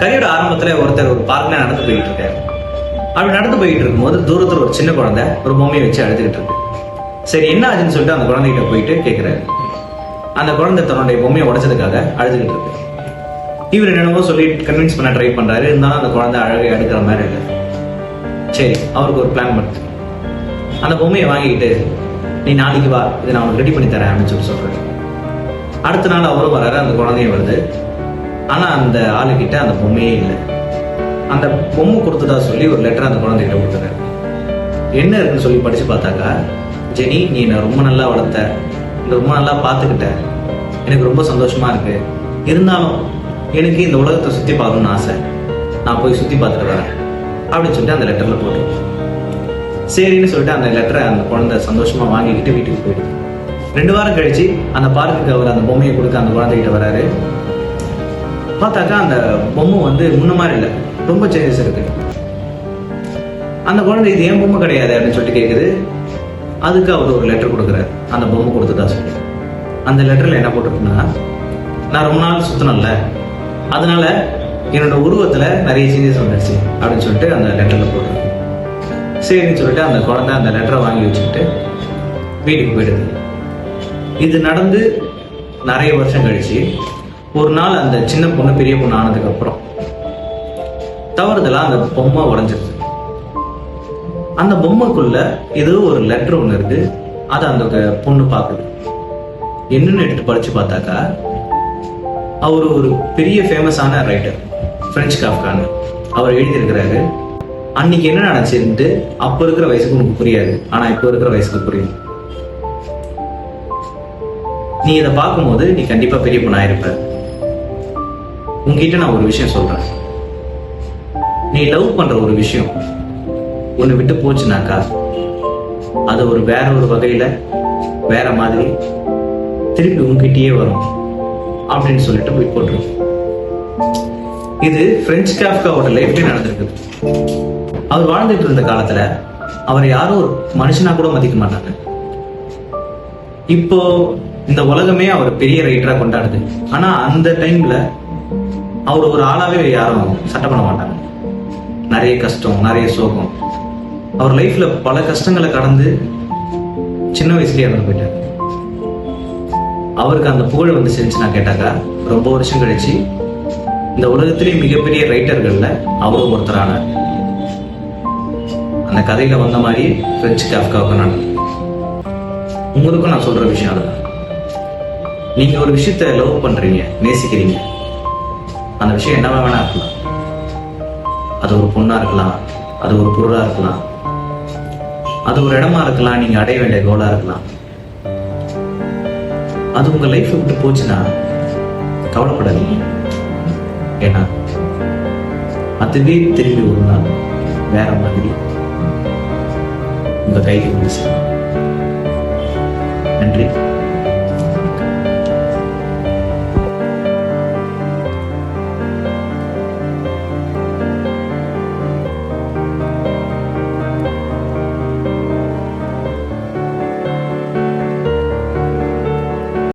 கதையோட ஆரம்பத்துல ஒருத்தர் ஒரு பார்க்ல நடந்து போயிட்டு இருக்காரு. அப்படி நடந்து போயிட்டு இருக்கும்போது தூரத்துல ஒரு சின்ன குழந்தை ஒரு பொம்மையை வச்சு அழுதுகிட்டு இருக்கு. சரி என்ன ஆச்சுன்னு சொல்லிட்டு அந்த குழந்தைகிட்ட போயிட்டு கேட்கிறாரு அந்த குழந்தை தன்னுடைய பொம்மையை உடைச்சதுக்காக அழுதுகிட்டு இருக்கு. இவர் என்னென்னமோ சொல்லி கன்வின்ஸ் பண்ண ட்ரை பண்றாரு. இருந்தாலும் அந்த குழந்தை அழகை எடுக்கிற மாதிரி இல்லை. சரி அவருக்கு ஒரு பிளான் பண்ணுது அந்த பொம்மையை வாங்கிக்கிட்டு நீ நாளைக்கு வா. இதை நான் உனக்கு ரெடி பண்ணி தரேன் அப்படின்னு சொல்லி சொல்றேன் அடுத்த நாள் அவரும் வராரு. அந்த குழந்தையும் வருது. ஆனால் அந்த ஆளுக்கிட்ட அந்த பொம்மையே இல்லை. அந்த பொம்மை கொடுத்ததா சொல்லி ஒரு லெட்டர் அந்த குழந்தைகிட்ட கொடுத்துருக்காரு என்ன இருக்குன்னு சொல்லி படிச்சு பார்த்தாக்கா ஜெனி நீ என்னை ரொம்ப நல்லா வளர்த்த. ரொம்ப நல்லா பார்த்துக்கிட்ட. எனக்கு ரொம்ப சந்தோஷமா இருக்கு. இருந்தாலும் எனக்கு இந்த உலகத்தை சுற்றி பார்க்கணும்னு ஆசை. நான் போய் சுற்றி பார்த்துட்டு வரேன். அப்படின்னு சொல்லிட்டு அந்த லெட்டரில் போட்டு சரின்னு சொல்லிட்டு அந்த லெட்டரை அந்த குழந்தை சந்தோஷமா வாங்கிக்கிட்டு வீட்டுக்கு போயிடுது. ரெண்டு வாரம் கழிச்சு அந்த பார்க்குக்கு அவர் அந்த பொம்மையை கொடுக்க அந்த குழந்தைகிட்ட வராரு. பார்த்தாக்கா அந்த பொம்மை வந்து முன்ன மாதிரி இல்லை. ரொம்ப சேஞ்சஸ் இருக்கு. அந்த குழந்தை இது ஏன் பொம்மை கிடையாது அப்படின்னு சொல்லிட்டு கேட்குது அதுக்கு அவர் ஒரு லெட்டர் கொடுக்குறாரு. அந்த பொம்மை கொடுத்துட்டா சொல்லி. அந்த லெட்டரில் என்ன போட்டிருக்குன்னா நான் ரொம்ப நாள் சுத்தினல அதனால என்னோட உருவத்தில் நிறைய சேஞ்சஸ் வந்துடுச்சு அப்படின்னு சொல்லிட்டு அந்த லெட்டரில் போட்டிருக்கு. சரின்னு சொல்லிட்டு அந்த குழந்தை அந்த லெட்டரை வாங்கி வச்சுக்கிட்டு வீட்டுக்கு போயிடுது. இது நடந்து நிறைய வருஷம் கழிச்சு ஒரு நாள் அந்த சின்ன பொண்ணு பெரிய பொண்ணு ஆனதுக்கு அப்புறம் தவறுதலா அந்த பொம்மை உடஞ்சிருச்சு. அந்த பொம்மைக்குள்ள ஏதோ ஒரு லெட்டர் ஒன்று இருக்கு. அதை அந்த பொண்ணு பார்க்குது. என்னன்னு எடுத்து படிச்சு பார்த்தாக்கா அவர் ஒரு பெரிய ஃபேமஸான ரைட்டர் பிரெஞ்சு காஃப்கான்னு அவர் எழுதியிருக்கிறாரு அன்னைக்கு என்ன நடந்துச்சுன்ட்டு அப்ப இருக்கிற வயசுக்கு உனக்கு புரியாது. ஆனா இப்போ இருக்கிற வயசுக்கு புரியும். நீ இதை பார்க்கும்போது நீ கண்டிப்பா பெரிய பொண்ணாயிருப்ப உங்ககிட்ட நான் ஒரு விஷயம் சொல்றேன். நீ லவ் பண்ற ஒரு விஷயம் உன்னை விட்டு போச்சுனாக்கா அது ஒரு வேற ஒரு வகையில வேற மாதிரி திருப்பி உங்ககிட்டயே வரும் அப்படின்னு சொல்லிட்டு போய் போட்டுரும் இது பிரெஞ்சு காஃப்காவோட லைஃப்ல நடந்திருக்கு அவர் வாழ்ந்துட்டு இருந்த காலத்துல அவரை யாரும் ஒரு மனுஷனா கூட மதிக்க மாட்டாங்க. இப்போ இந்த உலகமே அவர் பெரிய ரைட்டரா கொண்டாடுது. ஆனா அந்த டைம்ல அவர் ஒரு ஆளாகவே யாரும் சட்டை பண்ண மாட்டாங்க. நிறைய கஷ்டம் நிறைய சோகம். அவர் லைஃப்ல பல கஷ்டங்களை கடந்து சின்ன வயசுலயே இறந்து போயிட்டார். அவருக்கு அந்த புகழ் வந்து செஞ்சுனா கேட்டாக்கா ரொம்ப வருஷம் கழிச்சு இந்த உலகத்திலேயே மிகப்பெரிய ரைட்டர்கள்ல அவரும் ஒருத்தரானார் அந்த கதையில வந்த மாதிரி பிரெஞ்சு காஃப்காவுக்கு நான் உங்களுக்கும் நான் சொல்ற விஷயம் அதுதான். நீங்க ஒரு விஷயத்த லவ் பண்றீங்க நேசிக்கிறீங்க. அந்த விஷயம் என்னவா வேணா இருக்கலாம். அது ஒரு பொண்ணா இருக்கலாம். அது ஒரு பொருளா இருக்கலாம். அது ஒரு இடமா இருக்கலாம். நீங்க அடைய வேண்டிய கோலா இருக்கலாம். அது உங்க லைஃப் விட்டு போச்சுன்னா கவலைப்படாதீங்க. ஏன்னா அதுவே திரும்பி ஒரு நாள் வேற மாதிரி உங்க கைக்கு வந்து நன்றி.